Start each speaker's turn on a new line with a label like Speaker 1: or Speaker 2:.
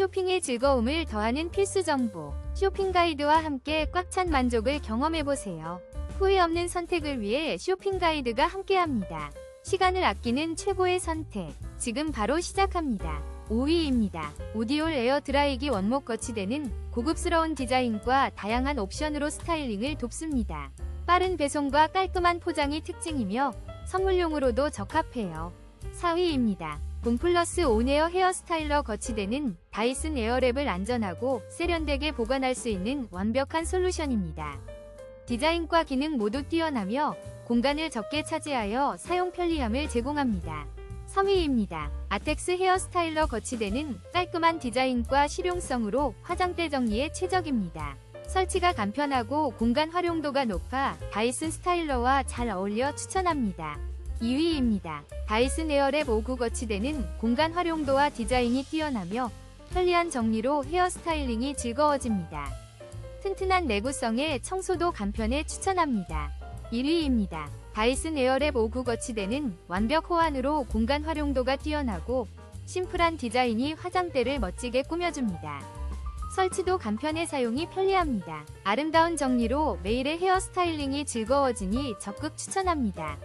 Speaker 1: 쇼핑의 즐거움을 더하는 필수 정보. 쇼핑 가이드와 함께 꽉 찬 만족을 경험해보세요. 후회 없는 선택을 위해 쇼핑 가이드가 함께합니다. 시간을 아끼는 최고의 선택. 지금 바로 시작합니다. 5위입니다. 오디올 에어 드라이기 원목 거치대는 고급스러운 디자인과 다양한 옵션으로 스타일링을 돕습니다. 빠른 배송과 깔끔한 포장이 특징이며 선물용으로도 적합해요. 4위입니다. 봄플러스 온에어 헤어스타일러 거치대는 다이슨 에어랩을 안전하고 세련되게 보관할 수 있는 완벽한 솔루션입니다. 디자인과 기능 모두 뛰어나며 공간을 적게 차지하여 사용 편리함을 제공합니다. 3위입니다. 아텍스 헤어스타일러 거치대는 깔끔한 디자인과 실용성으로 화장대 정리에 최적입니다. 설치가 간편하고 공간 활용도가 높아 다이슨 스타일러와 잘 어울려 추천합니다. 2위입니다. 다이슨 에어랩 59 거치대는 공간 활용도와 디자인이 뛰어나며 편리한 정리로 헤어스타일링이 즐거워집니다. 튼튼한 내구성에 청소도 간편에 추천합니다. 1위입니다. 다이슨 에어랩 59 거치대는 완벽 호환으로 공간 활용도가 뛰어나고 심플한 디자인이 화장대를 멋지게 꾸며줍니다. 설치도 간편해 사용이 편리합니다. 아름다운 정리로 매일의 헤어스타일링이 즐거워지니 적극 추천합니다.